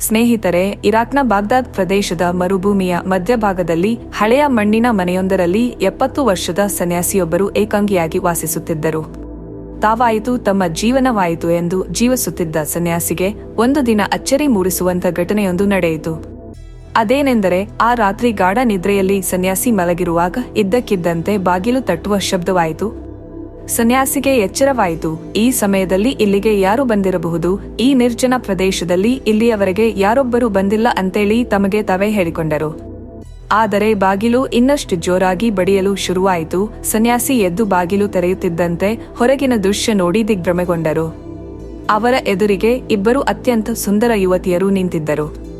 ಸ್ನೇಹಿತರೆ, ಇರಾಕ್ನ ಬಾಗ್ದಾದ್ ಪ್ರದೇಶದ ಮರುಭೂಮಿಯ ಮಧ್ಯಭಾಗದಲ್ಲಿ ಹಳೆಯ ಮಣ್ಣಿನ ಮನೆಯೊಂದರಲ್ಲಿ ಎಪ್ಪತ್ತು ವರ್ಷದ ಸನ್ಯಾಸಿಯೊಬ್ಬರು ಏಕಾಂಗಿಯಾಗಿ ವಾಸಿಸುತ್ತಿದ್ದರು. ತಾವಾಯಿತು ತಮ್ಮ ಜೀವನವಾಯಿತು ಎಂದು ಜೀವಿಸುತ್ತಿದ್ದ ಸನ್ಯಾಸಿಗೆ ಒಂದು ದಿನ ಅಚ್ಚರಿ ಮೂಡಿಸುವಂತ ಘಟನೆಯೊಂದು ನಡೆಯಿತು. ಅದೇನೆಂದರೆ, ಆ ರಾತ್ರಿ ಗಾಢ ನಿದ್ರೆಯಲ್ಲಿ ಸನ್ಯಾಸಿ ಮಲಗಿರುವಾಗ ಇದ್ದಕ್ಕಿದ್ದಂತೆ ಬಾಗಿಲು ತಟ್ಟುವ ಶಬ್ದವಾಯಿತು. ಸನ್ಯಾಸಿಗೆ ಎಚ್ಚರವಾಯಿತು. ಈ ಸಮಯದಲ್ಲಿ ಇಲ್ಲಿಗೆ ಯಾರು ಬಂದಿರಬಹುದು? ಈ ನಿರ್ಜನ ಪ್ರದೇಶದಲ್ಲಿ ಇಲ್ಲಿಯವರೆಗೆ ಯಾರೊಬ್ಬರು ಬಂದಿಲ್ಲ ಅಂತೇಳಿ ತಮಗೆ ತವೇ ಹೇಳಿಕೊಂಡರು. ಆದರೆ ಬಾಗಿಲು ಇನ್ನಷ್ಟು ಜೋರಾಗಿ ಬಡಿಯಲು ಶುರುವಾಯಿತು. ಸನ್ಯಾಸಿ ಎದ್ದು ಬಾಗಿಲು ತೆರೆಯುತ್ತಿದ್ದಂತೆ ಹೊರಗಿನ ದೃಶ್ಯ ನೋಡಿ ದಿಗ್ಭ್ರಮೆಗೊಂಡರು. ಅವರ ಎದುರಿಗೆ ಇಬ್ಬರು ಅತ್ಯಂತ ಸುಂದರ ಯುವತಿಯರು ನಿಂತಿದ್ದರು.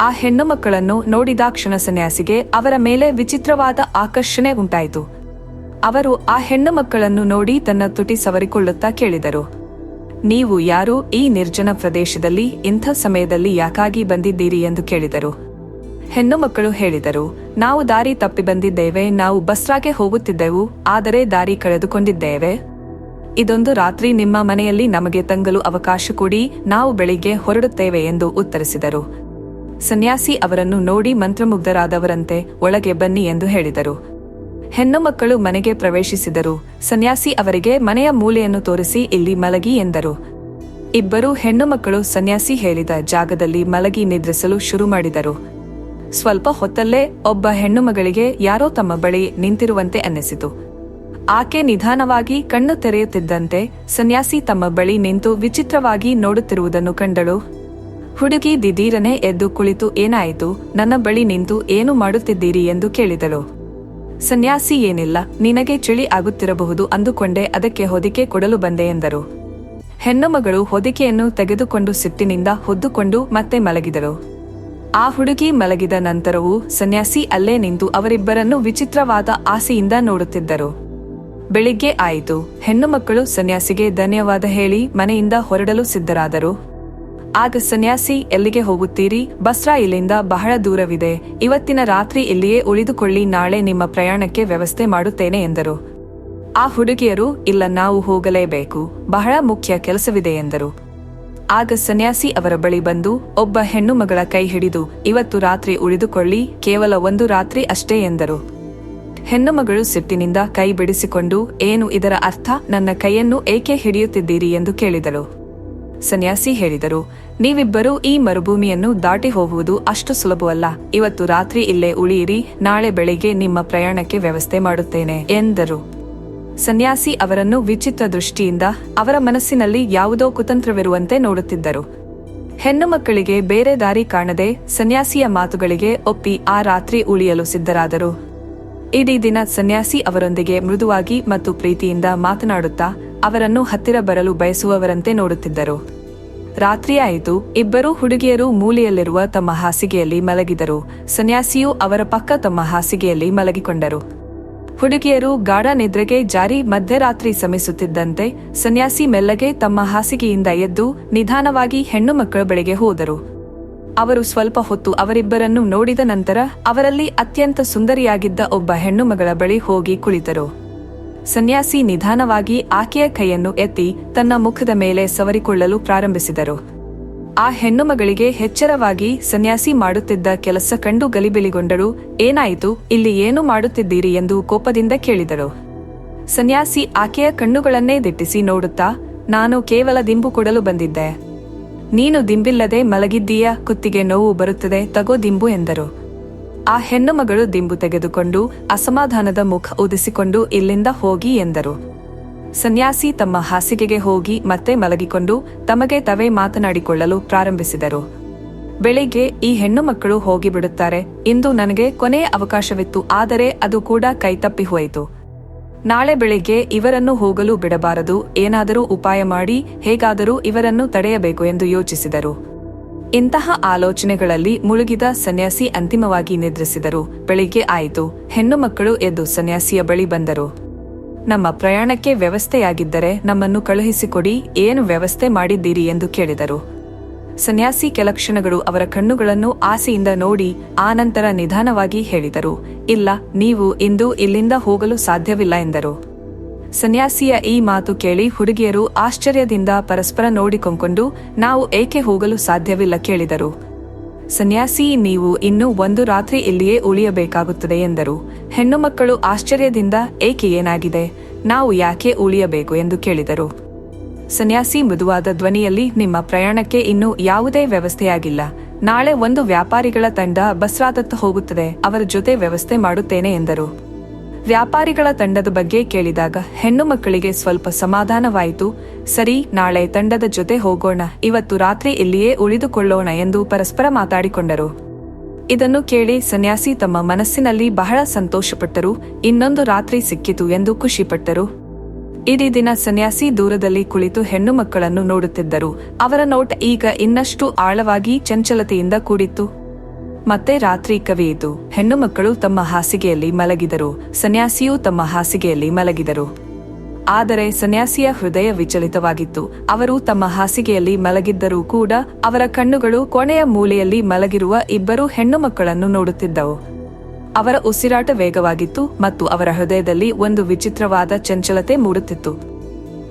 ಆ ಹೆಣ್ಣು ಮಕ್ಕಳನ್ನು ನೋಡಿದಾಕ್ಷಣ ಸನ್ಯಾಸಿಗೆ ಅವರ ಮೇಲೆ ವಿಚಿತ್ರವಾದ ಆಕರ್ಷಣೆ ಉಂಟಾಯಿತು. ಅವರು ಆ ಹೆಣ್ಣು ಮಕ್ಕಳನ್ನು ನೋಡಿ ತನ್ನ ತುಟಿ ಸವರಿಕೊಳ್ಳುತ್ತಾ ಕೇಳಿದರು. ನೀವು ಯಾರು ಈ ನಿರ್ಜನ ಪ್ರದೇಶದಲ್ಲಿ, ಇಂಥ ಸಮಯದಲ್ಲಿ ಯಾಕಾಗಿ ಬಂದಿದ್ದೀರಿ ಎಂದು ಕೇಳಿದರು. ಹೆಣ್ಣು ಮಕ್ಕಳು ಹೇಳಿದರು, ನಾವು ದಾರಿ ತಪ್ಪಿ ಬಂದಿದ್ದೇವೆ, ನಾವು ಬಸ್ರಾಗೆ ಹೋಗುತ್ತಿದ್ದೆವು, ಆದರೆ ದಾರಿ ಕಳೆದುಕೊಂಡಿದ್ದೇವೆ. ಇದೊಂದು ರಾತ್ರಿ ನಿಮ್ಮ ಮನೆಯಲ್ಲಿ ನಮಗೆ ತಂಗಲು ಅವಕಾಶ ಕೊಡಿ, ನಾವು ಬೆಳಿಗ್ಗೆ ಹೊರಡುತ್ತೇವೆ ಎಂದು ಉತ್ತರಿಸಿದರು. ಸನ್ಯಾಸಿ ಅವರನ್ನು ನೋಡಿ ಮಂತ್ರಮುಗ್ಧರಾದವರಂತೆ ಒಳಗೆ ಬನ್ನಿ ಎಂದು ಹೇಳಿದರು. ಹೆಣ್ಣು ಮಕ್ಕಳು ಮನೆಗೆ ಪ್ರವೇಶಿಸಿದರು. ಸನ್ಯಾಸಿ ಅವರಿಗೆ ಮನೆಯ ಮೂಲೆಯನ್ನು ತೋರಿಸಿ ಇಲ್ಲಿ ಮಲಗಿ ಎಂದರು. ಇಬ್ಬರು ಹೆಣ್ಣು ಮಕ್ಕಳು ಸನ್ಯಾಸಿ ಹೇಳಿದ ಜಾಗದಲ್ಲಿ ಮಲಗಿ ನಿದ್ರಿಸಲು ಶುರು ಮಾಡಿದರು. ಸ್ವಲ್ಪ ಹೊತ್ತಲ್ಲೇ ಒಬ್ಬ ಹೆಣ್ಣು ಮಗಳಿಗೆ ಯಾರೋ ತಮ್ಮ ಬಳಿ ನಿಂತಿರುವಂತೆ ಅನ್ನಿಸಿತು. ಆಕೆ ನಿಧಾನವಾಗಿ ಕಣ್ಣು ತೆರೆಯುತ್ತಿದ್ದಂತೆ ಸನ್ಯಾಸಿ ತಮ್ಮ ಬಳಿ ನಿಂತು ವಿಚಿತ್ರವಾಗಿ ನೋಡುತ್ತಿರುವುದನ್ನು ಕಂಡಳು. ಹುಡುಗಿ ದಿಢೀರನೆ ಎದ್ದು ಕುಳಿತು ಏನಾಯಿತು? ನನ್ನ ಬಳಿ ನಿಂತು ಏನು ಮಾಡುತ್ತಿದ್ದೀರಿ ಎಂದು ಕೇಳಿದಳು. ಸನ್ಯಾಸಿ ಏನಿಲ್ಲ, ನಿನಗೆ ಚಳಿ ಆಗುತ್ತಿರಬಹುದು ಅಂದುಕೊಂಡೆ ಅದಕ್ಕೆ ಹೊದಿಕೆ ಕೊಡಲು ಬಂದೆ ಎಂದರು. ಹೆಣ್ಣುಮಗಳು ಹೊದಿಕೆಯನ್ನು ತೆಗೆದುಕೊಂಡು ಸಿಟ್ಟಿನಿಂದ ಹೊದ್ದುಕೊಂಡು ಮತ್ತೆ ಮಲಗಿದರು. ಆ ಹುಡುಗಿ ಮಲಗಿದ ನಂತರವೂ ಸನ್ಯಾಸಿ ಅಲ್ಲೇ ನಿಂತು ಅವರಿಬ್ಬರನ್ನು ವಿಚಿತ್ರವಾದ ಆಸೆಯಿಂದ ನೋಡುತ್ತಿದ್ದರು. ಬೆಳಿಗ್ಗೆ ಆಯಿತು ಹೆಣ್ಣುಮಕ್ಕಳು ಸನ್ಯಾಸಿಗೆ ಧನ್ಯವಾದ ಹೇಳಿ ಮನೆಯಿಂದ ಹೊರಡಲು ಸಿದ್ಧರಾದರು. ಆಗ ಸನ್ಯಾಸಿ, ಎಲ್ಲಿಗೆ ಹೋಗುತ್ತೀರಿ? ಬಸ್ರಾ ಇಲ್ಲಿಂದ ಬಹಳ ದೂರವಿದೆ. ಇವತ್ತಿನ ರಾತ್ರಿ ಇಲ್ಲಿಯೇ ಉಳಿದುಕೊಳ್ಳಿ, ನಾಳೆ ನಿಮ್ಮ ಪ್ರಯಾಣಕ್ಕೆ ವ್ಯವಸ್ಥೆ ಮಾಡುತ್ತೇನೆ, ಎಂದರು. ಆ ಹುಡುಗಿಯರು, ಇಲ್ಲ, ನಾವು ಹೋಗಲೇಬೇಕು. ಬಹಳ ಮುಖ್ಯ ಕೆಲಸವಿದೆ, ಎಂದರು. ಆಗ ಸನ್ಯಾಸಿ ಅವರ ಬಳಿ ಬಂದು, ಒಬ್ಬ ಹೆಣ್ಣು ಮಗಳ ಕೈ ಹಿಡಿದು, ಇವತ್ತು ರಾತ್ರಿ ಉಳಿದುಕೊಳ್ಳಿ, ಕೇವಲ ಒಂದು ರಾತ್ರಿ ಅಷ್ಟೇ, ಎಂದರು. ಹೆಣ್ಣು ಮಗಳು ಸಿಟ್ಟಿನಿಂದ ಕೈ ಬಿಡಿಸಿಕೊಂಡು, ಏನು ಇದರ ಅರ್ಥ? ನನ್ನ ಕೈಯನ್ನು ಏಕೆ ಹಿಡಿಯುತ್ತಿದ್ದೀರಿ? ಎಂದು ಕೇಳಿದಳು. ಸನ್ಯಾಸಿ ಹೇಳಿದರು, ನೀವಿಬ್ಬರೂ ಈ ಮರುಭೂಮಿಯನ್ನು ದಾಟಿ ಹೋಗುವುದು ಅಷ್ಟು ಸುಲಭವಲ್ಲ. ಇವತ್ತು ರಾತ್ರಿ ಇಲ್ಲೇ ಉಳಿಯಿರಿ, ನಾಳೆ ಬೆಳಿಗ್ಗೆ ನಿಮ್ಮ ಪ್ರಯಾಣಕ್ಕೆ ವ್ಯವಸ್ಥೆ ಮಾಡುತ್ತೇನೆ, ಎಂದರು. ಸನ್ಯಾಸಿ ಅವರನ್ನು ವಿಚಿತ್ರ ದೃಷ್ಟಿಯಿಂದ, ಅವರ ಮನಸ್ಸಿನಲ್ಲಿ ಯಾವುದೋ ಕುತಂತ್ರವಿರುವಂತೆ ನೋಡುತ್ತಿದ್ದರು. ಹೆಣ್ಣು ಮಕ್ಕಳಿಗೆ ಬೇರೆ ದಾರಿ ಕಾಣದೆ ಸನ್ಯಾಸಿಯ ಮಾತುಗಳಿಗೆ ಒಪ್ಪಿ ಆ ರಾತ್ರಿ ಉಳಿಯಲು ಸಿದ್ಧರಾದರು. ಇಡೀ ದಿನ ಸನ್ಯಾಸಿ ಅವರೊಂದಿಗೆ ಮೃದುವಾಗಿ ಮತ್ತು ಪ್ರೀತಿಯಿಂದ ಮಾತನಾಡುತ್ತಾ ಅವರನ್ನು ಹತ್ತಿರ ಬರಲು ಬಯಸುವವರಂತೆ ನೋಡುತ್ತಿದ್ದರು. ರಾತ್ರಿಯಾಯಿತು ಇಬ್ಬರೂ ಹುಡುಗಿಯರು ಮೂಲೆಯಲ್ಲಿರುವ ತಮ್ಮ ಹಾಸಿಗೆಯಲ್ಲಿ ಮಲಗಿದರು. ಸನ್ಯಾಸಿಯು ಅವರ ಪಕ್ಕ ತಮ್ಮ ಹಾಸಿಗೆಯಲ್ಲಿ ಮಲಗಿಕೊಂಡರು. ಹುಡುಗಿಯರು ಗಾಢ ನಿದ್ರೆಗೆ ಜಾರಿ ಮಧ್ಯರಾತ್ರಿ ಸಮಿಸುತ್ತಿದ್ದಂತೆ ಸನ್ಯಾಸಿ ಮೆಲ್ಲಗೆ ತಮ್ಮ ಹಾಸಿಗೆಯಿಂದ ಎದ್ದು ನಿಧಾನವಾಗಿ ಹೆಣ್ಣು ಮಕ್ಕಳ ಬಳಿಗೆ ಹೋದರು. ಅವರು ಸ್ವಲ್ಪ ಹೊತ್ತು ಅವರಿಬ್ಬರನ್ನು ನೋಡಿದ ನಂತರ ಅವರಲ್ಲಿ ಅತ್ಯಂತ ಸುಂದರಿಯಾಗಿದ್ದ ಒಬ್ಬ ಹೆಣ್ಣು ಮಗಳ ಬಳಿ ಹೋಗಿ ಕುಳಿತರು. ಸನ್ಯಾಸಿ ನಿಧಾನವಾಗಿ ಆಕೆಯ ಕೈಯನ್ನು ಎತ್ತಿ ತನ್ನ ಮುಖದ ಮೇಲೆ ಸವರಿಕೊಳ್ಳಲು ಪ್ರಾರಂಭಿಸಿದರು. ಆ ಹೆಣ್ಣುಮಗಳಿಗೆ ಹೆಚ್ಚರವಾಗಿ ಸನ್ಯಾಸಿ ಮಾಡುತ್ತಿದ್ದ ಕೆಲಸ ಕಂಡು ಗಲಿಬಿಲಿಗೊಂಡಳು. ಏನಾಯಿತು? ಇಲ್ಲಿ ಏನು ಮಾಡುತ್ತಿದ್ದೀರಿ ಎಂದು ಕೋಪದಿಂದ ಕೇಳಿದಳು. ಸನ್ಯಾಸಿ ಆಕೆಯ ಕಣ್ಣುಗಳನ್ನೇ ದಿಟ್ಟಿಸಿ ನೋಡುತ್ತಾ, ನಾನು ಕೇವಲ ದಿಂಬು ಕೊಡಲು ಬಂದಿದ್ದೆ. ನೀನು ದಿಂಬಿಲ್ಲದೆ ಮಲಗಿದ್ದೀಯ? ಕುತ್ತಿಗೆ ನೋವು ಬರುತ್ತದೆ, ತಗೋ ದಿಂಬು ಎಂದರು. ಆ ಹೆಣ್ಣು ಮಗಳು ದಿಂಬು ತೆಗೆದುಕೊಂಡು ಅಸಮಾಧಾನದ ಮುಖ ಉದಿಸಿಕೊಂಡು ಇಲ್ಲಿಂದ ಹೋಗಿ ಎಂದರು. ಸನ್ಯಾಸಿ ತಮ್ಮ ಹಾಸಿಗೆಗೆ ಹೋಗಿ ಮತ್ತೆ ಮಲಗಿಕೊಂಡು ತಮಗೆ ತವೇ ಮಾತನಾಡಿಕೊಳ್ಳಲು ಪ್ರಾರಂಭಿಸಿದರು. ಬೆಳಿಗ್ಗೆ ಈ ಹೆಣ್ಣು ಮಕ್ಕಳು ಹೋಗಿಬಿಡುತ್ತಾರೆ. ಇಂದು ನನಗೆ ಕೊನೆಯ ಅವಕಾಶವಿತ್ತು, ಆದರೆ ಅದು ಕೂಡ ಕೈತಪ್ಪಿ ಹೋಯಿತು. ನಾಳೆ ಬೆಳಿಗ್ಗೆ ಇವರನ್ನು ಹೋಗಲು ಬಿಡಬಾರದು, ಏನಾದರೂ ಉಪಾಯ ಮಾಡಿ ಹೇಗಾದರೂ ಇವರನ್ನು ತಡೆಯಬೇಕು ಎಂದು ಯೋಚಿಸಿದರು. ಇಂತಹ ಆಲೋಚನೆಗಳಲ್ಲಿ ಮುಳುಗಿದ ಸನ್ಯಾಸಿ ಅಂತಿಮವಾಗಿ ನಿದ್ರಿಸಿದರು. ಬೆಳಿಗ್ಗೆ ಆಯಿತು. ಹೆಣ್ಣು ಮಕ್ಕಳು ಎದ್ದು ಸನ್ಯಾಸಿಯ ಬಳಿ ಬಂದರು. ನಮ್ಮ ಪ್ರಯಾಣಕ್ಕೆ ವ್ಯವಸ್ಥೆಯಾಗಿದ್ದರೆ ನಮ್ಮನ್ನು ಕಳುಹಿಸಿಕೊಡಿ, ಏನು ವ್ಯವಸ್ಥೆ ಮಾಡಿದ್ದೀರಿ ಎಂದು ಕೇಳಿದರು. ಸನ್ಯಾಸಿ ಕೆಲಕ್ಷಣಗಳು ಅವರ ಕಣ್ಣುಗಳನ್ನು ಆಸೆಯಿಂದ ನೋಡಿ ಆನಂತರ ನಿಧಾನವಾಗಿ ಹೇಳಿದರು. ಇಲ್ಲ, ನೀವು ಇಂದು ಇಲ್ಲಿಂದ ಹೋಗಲು ಸಾಧ್ಯವಿಲ್ಲ ಎಂದರು. ಸನ್ಯಾಸಿಯ ಈ ಮಾತು ಕೇಳಿ ಹುಡುಗಿಯರು ಆಶ್ಚರ್ಯದಿಂದ ಪರಸ್ಪರ ನೋಡಿಕೊಂಡು ನಾವು ಏಕೆ ಹೋಗಲು ಸಾಧ್ಯವಿಲ್ಲ? ಕೇಳಿದರು. ಸನ್ಯಾಸಿ, ನೀವು ಇನ್ನೂ ಒಂದು ರಾತ್ರಿ ಇಲ್ಲಿಯೇ ಉಳಿಯಬೇಕಾಗುತ್ತದೆ, ಎಂದರು. ಹೆಣ್ಣು ಮಕ್ಕಳು ಆಶ್ಚರ್ಯದಿಂದ ಏಕೆ ಏನಾಗಿದೆ? ನಾವು ಯಾಕೆ ಉಳಿಯಬೇಕು? ಎಂದು ಕೇಳಿದರು. ಸನ್ಯಾಸಿ, ಮೃದುವಾದ ಧ್ವನಿಯಲ್ಲಿ ನಿಮ್ಮ ಪ್ರಯಾಣಕ್ಕೆ ಇನ್ನೂ ಯಾವುದೇ ವ್ಯವಸ್ಥೆಯಾಗಿಲ್ಲ. ನಾಳೆ ಒಂದು ವ್ಯಾಪಾರಿಗಳ ತಂಡ ಬಸ್ರಾದತ್ತ ಹೋಗುತ್ತದೆ. ಅವರ ಜೊತೆ ವ್ಯವಸ್ಥೆ ಮಾಡುತ್ತೇನೆ, ಎಂದರು. ವ್ಯಾಪಾರಿಗಳ ತಂಡದ ಬಗ್ಗೆ ಕೇಳಿದಾಗ ಹೆಣ್ಣು ಮಕ್ಕಳಿಗೆ ಸ್ವಲ್ಪ ಸಮಾಧಾನವಾಯಿತು. ಸರಿ, ನಾಳೆ ತಂಡದ ಜೊತೆ ಹೋಗೋಣ. ಇವತ್ತು ರಾತ್ರಿ ಇಲ್ಲಿಯೇ ಉಳಿದುಕೊಳ್ಳೋಣ ಎಂದು ಪರಸ್ಪರ ಮಾತಾಡಿಕೊಂಡರು. ಇದನ್ನು ಕೇಳಿ ಸನ್ಯಾಸಿ ತಮ್ಮ ಮನಸ್ಸಿನಲ್ಲಿ ಬಹಳ ಸಂತೋಷಪಟ್ಟರು. ಇನ್ನೊಂದು ರಾತ್ರಿ ಸಿಕ್ಕಿತು ಎಂದು ಖುಷಿಪಟ್ಟರು. ಇಡೀ ದಿನ ಸನ್ಯಾಸಿ ದೂರದಲ್ಲಿ ಕುಳಿತು ಹೆಣ್ಣು ಮಕ್ಕಳನ್ನು ನೋಡುತ್ತಿದ್ದರು. ಅವರ ನೋಟ ಈಗ ಇನ್ನಷ್ಟು ಆಳವಾಗಿ ಚಂಚಲತೆಯಿಂದ ಕೂಡಿತ್ತು. ಮತ್ತೆ ರಾತ್ರಿ ಕವಿಯಿತು ಹೆಣ್ಣು ಮಕ್ಕಳು ತಮ್ಮ ಹಾಸಿಗೆಯಲ್ಲಿ ಮಲಗಿದರು, ಸನ್ಯಾಸಿಯೂ ತಮ್ಮ ಹಾಸಿಗೆಯಲ್ಲಿ ಮಲಗಿದರು. ಆದರೆ ಸನ್ಯಾಸಿಯ ಹೃದಯ ವಿಚಲಿತವಾಗಿತ್ತು. ಅವರು ತಮ್ಮ ಹಾಸಿಗೆಯಲ್ಲಿ ಮಲಗಿದ್ದರೂ ಕೂಡ ಅವರ ಕಣ್ಣುಗಳು ಕೊನೆಯ ಮೂಲೆಯಲ್ಲಿ ಮಲಗಿರುವ ಇಬ್ಬರು ಹೆಣ್ಣು ಮಕ್ಕಳನ್ನು ನೋಡುತ್ತಿದ್ದವು. ಅವರ ಉಸಿರಾಟ ವೇಗವಾಗಿತ್ತು ಮತ್ತು ಅವರ ಹೃದಯದಲ್ಲಿ ಒಂದು ವಿಚಿತ್ರವಾದ ಚಂಚಲತೆ ಮೂಡುತ್ತಿತ್ತು.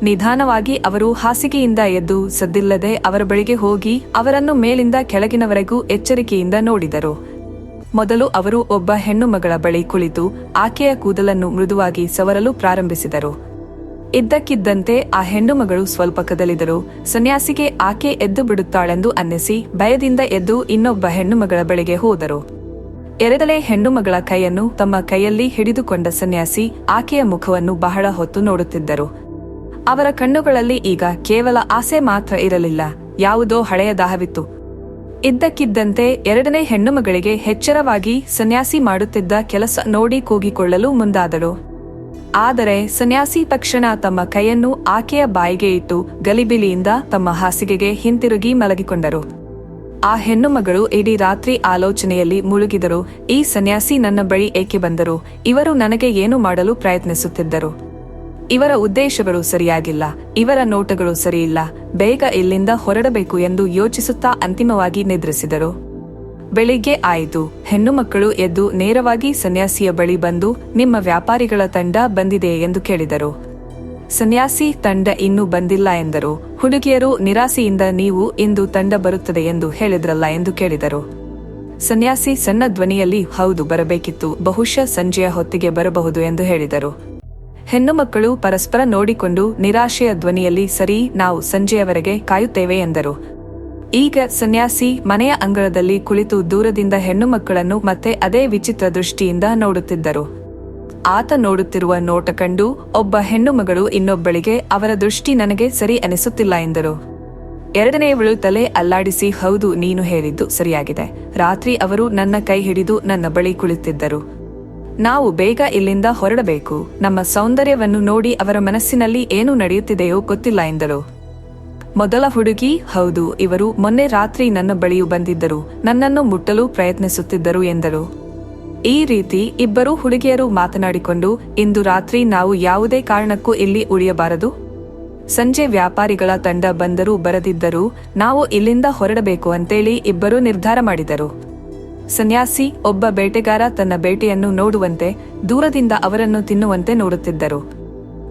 ನಿಧಾನವಾಗಿ ಅವರು ಹಾಸಿಗೆಯಿಂದ ಎದ್ದು ಸದ್ದಿಲ್ಲದೆ ಅವರ ಬಳಿಗೆ ಹೋಗಿ ಅವರನ್ನು ಮೇಲಿಂದ ಕೆಳಗಿನವರೆಗೂ ಎಚ್ಚರಿಕೆಯಿಂದ ನೋಡಿದರು. ಮೊದಲು ಅವರು ಒಬ್ಬ ಹೆಣ್ಣು ಮಗಳ ಬಳಿ ಕುಳಿತು ಆಕೆಯ ಕೂದಲನ್ನು ಮೃದುವಾಗಿ ಸವರಲು ಪ್ರಾರಂಭಿಸಿದರು. ಇದ್ದಕ್ಕಿದ್ದಂತೆ ಆ ಹೆಣ್ಣು ಮಗಳು ಸ್ವಲ್ಪ ಕದಲಿದರು. ಸನ್ಯಾಸಿಗೆ ಆಕೆ ಎದ್ದು ಬಿಡುತ್ತಾಳೆಂದು ಅನ್ನಿಸಿ ಭಯದಿಂದ ಎದ್ದು ಇನ್ನೊಬ್ಬ ಹೆಣ್ಣು ಮಗಳ ಬಳಿಗೆ ಹೋದರು. ಎರಡನೇ ಹೆಣ್ಣು ಮಗಳ ಕೈಯನ್ನು ತಮ್ಮ ಕೈಯಲ್ಲಿ ಹಿಡಿದುಕೊಂಡ ಸನ್ಯಾಸಿ ಆಕೆಯ ಮುಖವನ್ನು ಬಹಳ ಹೊತ್ತು ನೋಡುತ್ತಿದ್ದರು. ಅವರ ಕಣ್ಣುಗಳಲ್ಲಿ ಈಗ ಕೇವಲ ಆಸೆ ಮಾತ್ರ ಇರಲಿಲ್ಲ. ಯಾವುದೋ ಹಳೆಯ ದಾಹವಿತ್ತು. ಇದ್ದಕ್ಕಿದ್ದಂತೆ ಎರಡನೇ ಹೆಣ್ಣುಮಗಳಿಗೆ ಹೆಚ್ಚರವಾಗಿ ಸನ್ಯಾಸಿ ಮಾಡುತ್ತಿದ್ದ ಕೆಲಸ ನೋಡಿ ಕೂಗಿಕೊಳ್ಳಲು ಮುಂದಾದಳು. ಆದರೆ ಸನ್ಯಾಸಿ ತಕ್ಷಣ ತಮ್ಮ ಕೈಯನ್ನು ಆಕೆಯ ಬಾಯಿಗೆ ಇಟ್ಟು ಗಲಿಬಿಲಿಯಿಂದ ತಮ್ಮ ಹಾಸಿಗೆಗೆ ಹಿಂತಿರುಗಿ ಮಲಗಿಕೊಂಡರು. ಆ ಹೆಣ್ಣುಮಗಳು ಇಡೀ ರಾತ್ರಿ ಆಲೋಚನೆಯಲ್ಲಿ ಮುಳುಗಿದರು. ಈ ಸನ್ಯಾಸಿ ನನ್ನ ಬಳಿ ಏಕೆ ಬಂದರು? ಇವರು ನನಗೆ ಏನು ಮಾಡಲು ಪ್ರಯತ್ನಿಸುತ್ತಿದ್ದರು? ಇವರ ಉದ್ದೇಶಗಳು ಸರಿಯಾಗಿಲ್ಲ, ಇವರ ನೋಟಗಳು ಸರಿಯಿಲ್ಲ, ಬೇಗ ಇಲ್ಲಿಂದ ಹೊರಡಬೇಕು ಎಂದು ಯೋಚಿಸುತ್ತಾ ಅಂತಿಮವಾಗಿ ನಿದ್ರಿಸಿದರು. ಬೆಳಿಗ್ಗೆ ಆಯಿತು, ಹೆಣ್ಣು ಮಕ್ಕಳು ಎದ್ದು ನೇರವಾಗಿ ಸನ್ಯಾಸಿಯ ಬಳಿ ಬಂದು ನಿಮ್ಮ ವ್ಯಾಪಾರಿಗಳ ತಂಡ ಬಂದಿದೆ ಎಂದು ಕೇಳಿದರು. ಸನ್ಯಾಸಿ ತಂಡ ಇನ್ನೂ ಬಂದಿಲ್ಲ ಎಂದರು. ಹುಡುಗಿಯರು ನಿರಾಸೆಯಿಂದ ನೀವು ಇಂದು ತಂಡ ಬರುತ್ತದೆ ಎಂದು ಹೇಳಿದ್ರಲ್ಲ ಎಂದು ಕೇಳಿದರು. ಸನ್ಯಾಸಿ ಸಣ್ಣ ಧ್ವನಿಯಲ್ಲಿ ಹೌದು ಬರಬೇಕಿತ್ತು, ಬಹುಶಃ ಸಂಜೆಯ ಹೊತ್ತಿಗೆ ಬರಬಹುದು ಎಂದು ಹೇಳಿದರು. ಹೆಣ್ಣು ಮಕ್ಕಳು ಪರಸ್ಪರ ನೋಡಿಕೊಂಡು ನಿರಾಶೆಯ ಧ್ವನಿಯಲ್ಲಿ, ಸರಿ, ನಾವು ಸಂಜೆಯವರೆಗೆ ಕಾಯುತ್ತೇವೆ ಎಂದರು. ಈಗ ಸನ್ಯಾಸಿ ಮನೆಯ ಅಂಗಳದಲ್ಲಿ ಕುಳಿತು ದೂರದಿಂದ ಹೆಣ್ಣು ಮಕ್ಕಳನ್ನು ಮತ್ತೆ ಅದೇ ವಿಚಿತ್ರ ದೃಷ್ಟಿಯಿಂದ ನೋಡುತ್ತಿದ್ದರು. ಆತ ನೋಡುತ್ತಿರುವ ನೋಟ ಕಂಡು ಒಬ್ಬ ಹೆಣ್ಣು ಮಗಳು ಇನ್ನೊಬ್ಬಳಿಗೆ, ಅವರ ದೃಷ್ಟಿ ನನಗೆ ಸರಿ ಅನಿಸುತ್ತಿಲ್ಲ ಎಂದರು. ಎರಡನೆಯವಳು ತಲೆ ಅಲ್ಲಾಡಿಸಿ, ಹೌದು, ನೀನು ಹೇಳಿದ್ದು ಸರಿಯಾಗಿದೆ. ರಾತ್ರಿ ಅವರು ನನ್ನ ಕೈ ಹಿಡಿದು ನನ್ನ ಬಳಿ ಕುಳಿತಿದ್ದರು. ನಾವು ಬೇಗ ಇಲ್ಲಿಂದ ಹೊರಡಬೇಕು. ನಮ್ಮ ಸೌಂದರ್ಯವನ್ನು ನೋಡಿ ಅವರ ಮನಸ್ಸಿನಲ್ಲಿ ಏನು ನಡೆಯುತ್ತಿದೆಯೋ ಗೊತ್ತಿಲ್ಲ ಎಂದರು ಮೊದಲ ಹುಡುಗಿ, ಹೌದು, ಇವರು ಮೊನ್ನೆ ರಾತ್ರಿ ನನ್ನ ಬಳಿಯು ಬಂದಿದ್ದರು. ನನ್ನನ್ನು ಮುಟ್ಟಲು ಪ್ರಯತ್ನಿಸುತ್ತಿದ್ದರು ಎಂದರು ಈ ರೀತಿ ಇಬ್ಬರು ಹುಡುಗಿಯರು ಮಾತನಾಡಿಕೊಂಡು, ಇಂದು ರಾತ್ರಿ ನಾವು ಯಾವುದೇ ಕಾರಣಕ್ಕೂ ಇಲ್ಲಿ ಉಳಿಯಬಾರದು. ಸಂಜೆ ವ್ಯಾಪಾರಿಗಳ ತಂಡ ಬಂದರೂ ಬರದಿದ್ದರೂ, ನಾವು ಇಲ್ಲಿಂದ ಹೊರಡಬೇಕು ಅಂತೇಳಿ ಇಬ್ಬರು ನಿರ್ಧಾರ ಮಾಡಿದರು. ಸನ್ಯಾಸಿ ಒಬ್ಬ ಬೇಟೆಗಾರ ತನ್ನ ಬೇಟೆಯನ್ನು ನೋಡುವಂತೆ ದೂರದಿಂದ ಅವರನ್ನು ತಿನ್ನುವಂತೆ ನೋಡುತ್ತಿದ್ದರು.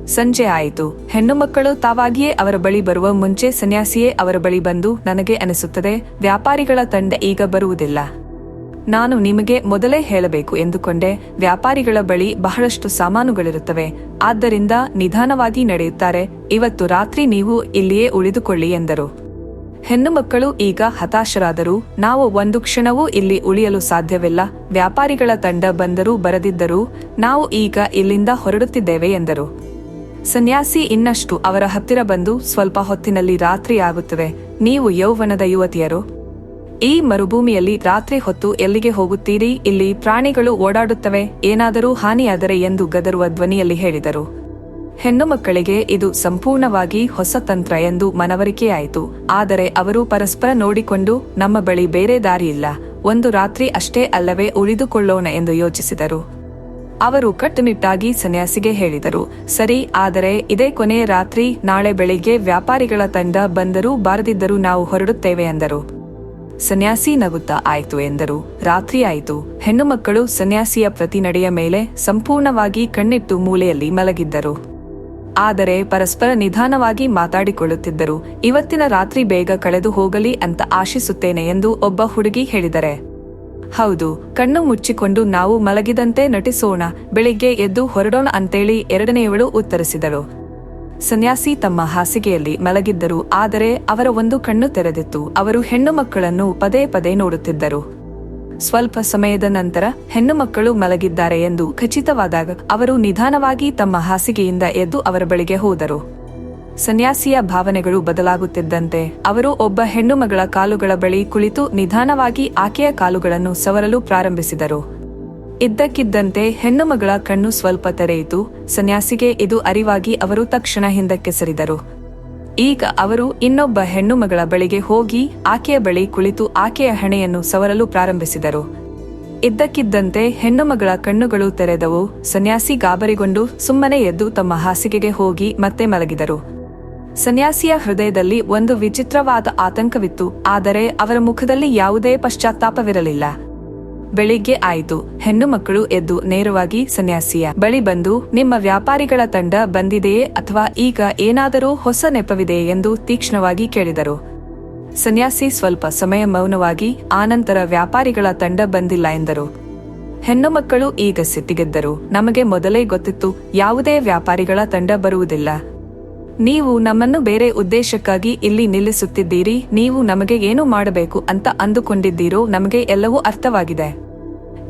ಸಂಜೆ ಆಯಿತು. ಹೆಣ್ಣು ಮಕ್ಕಳು ತಾವಾಗಿಯೇ ಅವರ ಬಳಿ ಬರುವ ಮುಂಚೆ ಸನ್ಯಾಸಿಯೇ ಅವರ ಬಳಿ ಬಂದು ನನಗೆ ಅನಿಸುತ್ತದೆ, ವ್ಯಾಪಾರಿಗಳ ತಂಡ ಈಗ ಬರುವುದಿಲ್ಲ. ನಾನು ನಿಮಗೆ ಮೊದಲೇ ಹೇಳಬೇಕು ಎಂದುಕೊಂಡೆ, ವ್ಯಾಪಾರಿಗಳ ಬಳಿ ಬಹಳಷ್ಟು ಸಾಮಾನುಗಳಿರುತ್ತವೆ, ಆದ್ದರಿಂದ ನಿಧಾನವಾಗಿ ನಡೆಯುತ್ತಾರೆ, ಇವತ್ತು ರಾತ್ರಿ ನೀವು ಇಲ್ಲಿಯೇ ಉಳಿದುಕೊಳ್ಳಿ ಎಂದರು. ಹೆಣ್ಣು ಮಕ್ಕಳು ಈಗ ಹತಾಶರಾದರು ನಾವು ಒಂದು ಕ್ಷಣವೂ ಇಲ್ಲಿ ಉಳಿಯಲು ಸಾಧ್ಯವಿಲ್ಲ. ವ್ಯಾಪಾರಿಗಳ ತಂಡ ಬಂದರೂ ಬರದಿದ್ದರೂ ನಾವು ಈಗ ಇಲ್ಲಿಂದ ಹೊರಡುತ್ತಿದ್ದೇವೆ ಎಂದರು. ಸನ್ಯಾಸಿ ಇನ್ನಷ್ಟು ಅವರ ಹತ್ತಿರ ಬಂದು ಸ್ವಲ್ಪ ಹೊತ್ತಿನಲ್ಲಿ ರಾತ್ರಿ ಆಗುತ್ತದೆ. ನೀವು ಯೌವನದ ಯುವತಿಯರು. ಈ ಮರುಭೂಮಿಯಲ್ಲಿ ರಾತ್ರಿ ಹೊತ್ತು ಎಲ್ಲಿಗೆ ಹೋಗುತ್ತೀರಿ? ಇಲ್ಲಿ ಪ್ರಾಣಿಗಳು ಓಡಾಡುತ್ತವೆ. ಏನಾದರೂ ಹಾನಿಯಾದರೆ ಎಂದು ಗದರುವ ಧ್ವನಿಯಲ್ಲಿ ಹೇಳಿದರು. ಹೆಣ್ಣು ಮಕ್ಕಳಿಗೆ ಇದು ಸಂಪೂರ್ಣವಾಗಿ ಹೊಸ ತಂತ್ರ ಎಂದು ಮನವರಿಕೆಯಾಯಿತು. ಆದರೆ ಅವರು ಪರಸ್ಪರ ನೋಡಿಕೊಂಡು, ನಮ್ಮ ಬಳಿ ಬೇರೆ ದಾರಿಯಿಲ್ಲ ಒಂದು ರಾತ್ರಿ ಅಷ್ಟೇ ಅಲ್ಲವೇ ಉಳಿದುಕೊಳ್ಳೋಣ ಎಂದು ಯೋಚಿಸಿದರು. ಅವರು ಕಟ್ಟುನಿಟ್ಟಾಗಿ ಸನ್ಯಾಸಿಗೆ ಹೇಳಿದರು, ಸರಿ, ಆದರೆ ಇದೇ ಕೊನೆಯ ರಾತ್ರಿ, ನಾಳೆ ಬೆಳಿಗ್ಗೆ ವ್ಯಾಪಾರಿಗಳ ತಂಡ ಬಂದರೂ ಬಾರದಿದ್ದರೂ ನಾವು ಹೊರಡುತ್ತೇವೆ ಎಂದರು. ಸನ್ಯಾಸಿ ನಗುತ್ತಾ ಆಯಿತು ಎಂದರು. ರಾತ್ರಿ ಆಯಿತು. ಹೆಣ್ಣು ಮಕ್ಕಳು ಸನ್ಯಾಸಿಯ ಪ್ರತಿನಡೆಯ ಮೇಲೆ ಸಂಪೂರ್ಣವಾಗಿ ಕಣ್ಣಿಟ್ಟು ಮೂಲೆಯಲ್ಲಿ ಮಲಗಿದ್ದರು. ಆದರೆ ಪರಸ್ಪರ ನಿಧಾನವಾಗಿ ಮಾತಾಡಿಕೊಳ್ಳುತ್ತಿದ್ದರು. ಇವತ್ತಿನ ರಾತ್ರಿ ಬೇಗ ಕಳೆದು ಹೋಗಲಿ ಅಂತ ಆಶಿಸುತ್ತೇನೆ ಎಂದು ಒಬ್ಬ ಹುಡುಗಿ ಹೇಳಿದರೆ. ಹೌದು, ಕಣ್ಣು ಮುಚ್ಚಿಕೊಂಡು ನಾವು ಮಲಗಿದಂತೆ ನಟಿಸೋಣ, ಬೆಳಿಗ್ಗೆ ಎದ್ದು ಹೊರಡೋಣ ಅಂತೇಳಿ ಎರಡನೆಯವಳು ಉತ್ತರಿಸಿದಳು. ಸನ್ಯಾಸಿ ತಮ್ಮ ಹಾಸಿಗೆಯಲ್ಲಿ ಮಲಗಿದ್ದರು, ಆದರೆ ಅವರ ಒಂದು ಕಣ್ಣು ತೆರೆದಿತ್ತು. ಅವರು ಹೆಣ್ಣು ಮಕ್ಕಳನ್ನು ಪದೇ ಪದೇ ನೋಡುತ್ತಿದ್ದರು. ಸ್ವಲ್ಪ ಸಮಯದ ನಂತರ ಹೆಣ್ಣು ಮಕ್ಕಳು ಮಲಗಿದ್ದಾರೆ ಎಂದು ಖಚಿತವಾದಾಗ ಅವರು ನಿಧಾನವಾಗಿ ತಮ್ಮ ಹಾಸಿಗೆಯಿಂದ ಎದ್ದು ಅವರ ಬಳಿಗೆ ಹೋದರು. ಸನ್ಯಾಸಿಯ ಭಾವನೆಗಳು ಬದಲಾಗುತ್ತಿದ್ದಂತೆ ಅವರು ಒಬ್ಬ ಹೆಣ್ಣು ಮಗಳ ಕಾಲುಗಳ ಬಳಿ ಕುಳಿತು ನಿಧಾನವಾಗಿ ಆಕೆಯ ಕಾಲುಗಳನ್ನು ಸವರಲು ಪ್ರಾರಂಭಿಸಿದರು. ಇದ್ದಕ್ಕಿದ್ದಂತೆ ಹೆಣ್ಣು ಮಗಳ ಕಣ್ಣು ಸ್ವಲ್ಪ ತೆರೆಯಿತು. ಸನ್ಯಾಸಿಗೆ ಇದು ಅರಿವಾಗಿ ಅವರು ತಕ್ಷಣ ಹಿಂದಕ್ಕೆ ಸರಿದರು. ಈಗ ಅವರು ಇನ್ನೊಬ್ಬ ಹೆಣ್ಣು ಮಗಳ ಬಳಿಗೆ ಹೋಗಿ ಆಕೆಯ ಬಳಿ ಕುಳಿತು ಆಕೆಯ ಹಣೆಯನ್ನು ಸವರಲು ಪ್ರಾರಂಭಿಸಿದರು. ಇದ್ದಕ್ಕಿದ್ದಂತೆ ಹೆಣ್ಣು ಮಗಳ ಕಣ್ಣುಗಳು ತೆರೆದವು. ಸನ್ಯಾಸಿ ಗಾಬರಿಗೊಂಡು ಸುಮ್ಮನೆ ಎದ್ದು ತಮ್ಮ ಹಾಸಿಗೆಗೆ ಹೋಗಿ ಮತ್ತೆ ಮಲಗಿದರು. ಸನ್ಯಾಸಿಯ ಹೃದಯದಲ್ಲಿ ಒಂದು ವಿಚಿತ್ರವಾದ ಆತಂಕವಿತ್ತು. ಆದರೆ ಅವರ ಮುಖದಲ್ಲಿ ಯಾವುದೇ ಪಶ್ಚಾತ್ತಾಪವಿರಲಿಲ್ಲ. ಬೆಳಿಗ್ಗೆ ಆಯಿತು. ಹೆಣ್ಣು ಮಕ್ಕಳು ಎದ್ದು ನೇರವಾಗಿ ಸನ್ಯಾಸಿಯ ಬಳಿ ಬಂದು, ನಿಮ್ಮ ವ್ಯಾಪಾರಿಗಳ ತಂಡ ಬಂದಿದೆಯೇ ಅಥವಾ ಈಗ ಏನಾದರೂ ಹೊಸ ನೆಪವಿದೆ ಎಂದು ತೀಕ್ಷ್ಣವಾಗಿ ಕೇಳಿದರು. ಸನ್ಯಾಸಿ ಸ್ವಲ್ಪ ಸಮಯ ಮೌನವಾಗಿ, ಆನಂತರ ವ್ಯಾಪಾರಿಗಳ ತಂಡ ಬಂದಿಲ್ಲ ಎಂದರು. ಹೆಣ್ಣು ಮಕ್ಕಳು ಈಗ ಸಿಟ್ಟಿಗೆದ್ದರು. ನಮಗೆ ಮೊದಲೇ ಗೊತ್ತಿತ್ತು, ಯಾವುದೇ ವ್ಯಾಪಾರಿಗಳ ತಂಡ ಬರುವುದಿಲ್ಲ. ನೀವು ನಮ್ಮನ್ನು ಬೇರೆ ಉದ್ದೇಶಕ್ಕಾಗಿ ಇಲ್ಲಿ ನಿಲ್ಲಿಸುತ್ತಿದ್ದೀರಿ, ನೀವು ನಮಗೆ ಏನು ಮಾಡಬೇಕು ಅಂತ ಅಂದುಕೊಂಡಿದ್ದೀರೋ ನಮಗೆ ಎಲ್ಲವೂ ಅರ್ಥವಾಗಿದೆ.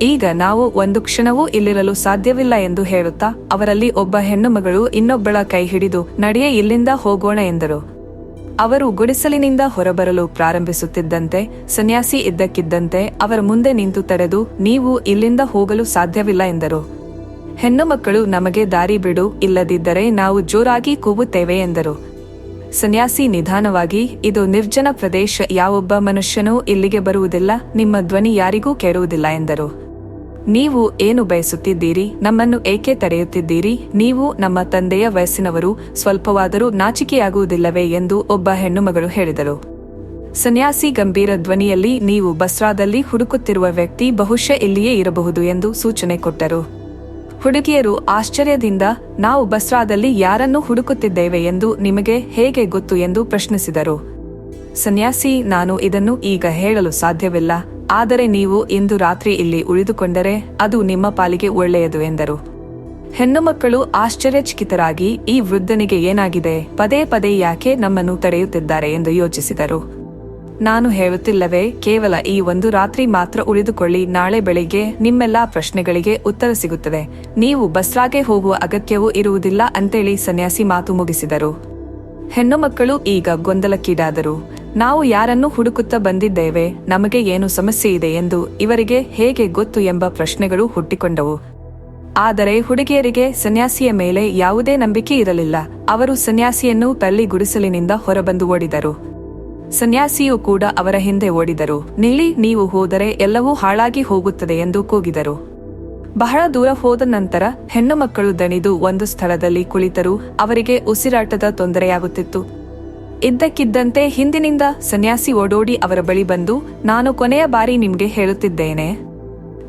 ಈಗ ನಾವು ಒಂದು ಕ್ಷಣವೂ ಇಲ್ಲಿರಲು ಸಾಧ್ಯವಿಲ್ಲ ಎಂದು ಹೇಳುತ್ತಾ, ಅವರಲ್ಲಿ ಒಬ್ಬ ಹೆಣ್ಣು ಮಗಳು ಇನ್ನೊಬ್ಬಳ ಕೈ ಹಿಡಿದು, ನಡೆಯೇ, ಇಲ್ಲಿಂದ ಹೋಗೋಣ, ಎಂದರು. ಅವರು ಗುಡಿಸಲಿನಿಂದ ಹೊರಬರಲು ಪ್ರಾರಂಭಿಸುತ್ತಿದ್ದಂತೆ, ಸನ್ಯಾಸಿ ಇದ್ದಕ್ಕಿದ್ದಂತೆ, ಅವರ ಮುಂದೆ ನಿಂತು ತಡೆದು ನೀವು ಇಲ್ಲಿಂದ ಹೋಗಲು ಸಾಧ್ಯವಿಲ್ಲ, ಎಂದರು. ಹೆಣ್ಣು ಮಕ್ಕಳು ನಮಗೆ ದಾರಿ ಬಿಡು, ಇಲ್ಲದಿದ್ದರೆ ನಾವು ಜೋರಾಗಿ ಕೂಗುತ್ತೇವೆ ಎಂದರು. ಸನ್ಯಾಸಿ ನಿಧಾನವಾಗಿ, ಇದು ನಿರ್ಜನ ಪ್ರದೇಶ, ಯಾವೊಬ್ಬ ಮನುಷ್ಯನೂ ಇಲ್ಲಿಗೆ ಬರುವುದಿಲ್ಲ, ನಿಮ್ಮ ಧ್ವನಿ ಯಾರಿಗೂ ಕೇಳುವುದಿಲ್ಲ ಎಂದರು. ನೀವು ಏನು ಬಯಸುತ್ತಿದ್ದೀರಿ, ನಮ್ಮನ್ನು ಏಕೆ ತಡೆಯುತ್ತಿದ್ದೀರಿ, ನೀವು ನಮ್ಮ ತಂದೆಯ ವಯಸ್ಸಿನವರು, ಸ್ವಲ್ಪವಾದರೂ ನಾಚಿಕೆಯಾಗುವುದಿಲ್ಲವೇ ಎಂದು ಒಬ್ಬ ಹೆಣ್ಣುಮಗಳು ಹೇಳಿದರು. ಸನ್ಯಾಸಿ ಗಂಭೀರ ಧ್ವನಿಯಲ್ಲಿ, ನೀವು ಬಸ್ರಾದಲ್ಲಿ ಹುಡುಕುತ್ತಿರುವ ವ್ಯಕ್ತಿ ಬಹುಶಃ ಇಲ್ಲಿಯೇ ಇರಬಹುದು ಎಂದು ಸೂಚನೆ ಕೊಟ್ಟರು. ಹುಡುಗಿಯರು ಆಶ್ಚರ್ಯದಿಂದ, ನಾವು ಬಸ್ರಾದಲ್ಲಿ ಯಾರನ್ನು ಹುಡುಕುತ್ತಿದ್ದೇವೆ ಎಂದು ನಿಮಗೆ ಹೇಗೆ ಗೊತ್ತು ಎಂದು ಪ್ರಶ್ನಿಸಿದರು. ಸನ್ಯಾಸಿ, ನಾನು ಇದನ್ನು ಈಗ ಹೇಳಲು ಸಾಧ್ಯವಿಲ್ಲ, ಆದರೆ ನೀವು ಇಂದು ರಾತ್ರಿ ಇಲ್ಲಿ ಉಳಿದುಕೊಂಡರೆ ಅದು ನಿಮ್ಮ ಪಾಲಿಗೆ ಒಳ್ಳೆಯದು ಎಂದರು. ಹೆಣ್ಣುಮಕ್ಕಳು ಆಶ್ಚರ್ಯಚಕಿತರಾಗಿ, ಈ ವೃದ್ಧನಿಗೆ ಏನಾಗಿದೆ, ಪದೇ ಪದೇ ಯಾಕೆ ನಮ್ಮನ್ನು ತಡೆಯುತ್ತಿದ್ದಾರೆ ಎಂದು ಯೋಚಿಸಿದರು. ನಾನು ಹೇಳುತ್ತಿಲ್ಲವೇ, ಕೇವಲ ಈ ಒಂದು ರಾತ್ರಿ ಮಾತ್ರ ಉಳಿದುಕೊಳ್ಳಿ, ನಾಳೆ ಬೆಳಿಗ್ಗೆ ನಿಮ್ಮೆಲ್ಲಾ ಪ್ರಶ್ನೆಗಳಿಗೆ ಉತ್ತರ ಸಿಗುತ್ತದೆ. ನೀವು ಬಸ್ರಾಗೆ ಹೋಗುವ ಅಗತ್ಯವೂ ಇರುವುದಿಲ್ಲ ಅಂತೇಳಿ ಸನ್ಯಾಸಿ ಮಾತು ಮುಗಿಸಿದರು. ಹೆಣ್ಣು ಮಕ್ಕಳು ಈಗ ಗೊಂದಲಕ್ಕೀಡಾದರು. ನಾವು ಯಾರನ್ನು ಹುಡುಕುತ್ತಾ ಬಂದಿದ್ದೇವೆ, ನಮಗೆ ಏನು ಸಮಸ್ಯೆ ಇದೆ ಎಂದು ಇವರಿಗೆ ಹೇಗೆ ಗೊತ್ತು ಎಂಬ ಪ್ರಶ್ನೆಗಳು ಹುಟ್ಟಿಕೊಂಡವು. ಆದರೆ ಹುಡುಗಿಯರಿಗೆ ಸನ್ಯಾಸಿಯ ಮೇಲೆ ಯಾವುದೇ ನಂಬಿಕೆ ಇರಲಿಲ್ಲ. ಅವರು ಸನ್ಯಾಸಿಯನ್ನು ತಳ್ಳಿ ಗುಡಿಸಲಿನಿಂದ ಹೊರಬಂದು ಓಡಿದರು. ಸನ್ಯಾಸಿಯು ಕೂಡ ಅವರ ಹಿಂದೆ ಓಡಿದರು. ನೀಳಿ, ನೀವು ಹೋದರೆ ಎಲ್ಲವೂ ಹಾಳಾಗಿ ಹೋಗುತ್ತದೆ ಎಂದು ಕೂಗಿದರು. ಬಹಳ ದೂರ ಹೋದ ನಂತರ ಹೆಣ್ಣು ಮಕ್ಕಳು ದಣಿದು ಒಂದು ಸ್ಥಳದಲ್ಲಿ ಕುಳಿತರು, ಅವರಿಗೆ ಉಸಿರಾಟದ ತೊಂದರೆಯಾಗುತ್ತಿತ್ತು. ಇದ್ದಕ್ಕಿದ್ದಂತೆ ಹಿಂದಿನಿಂದ ಸನ್ಯಾಸಿ ಓಡೋಡಿ ಅವರ ಬಳಿ ಬಂದು, ನಾನು ಕೊನೆಯ ಬಾರಿ ನಿಮ್ಗೆ ಹೇಳುತ್ತಿದ್ದೇನೆ.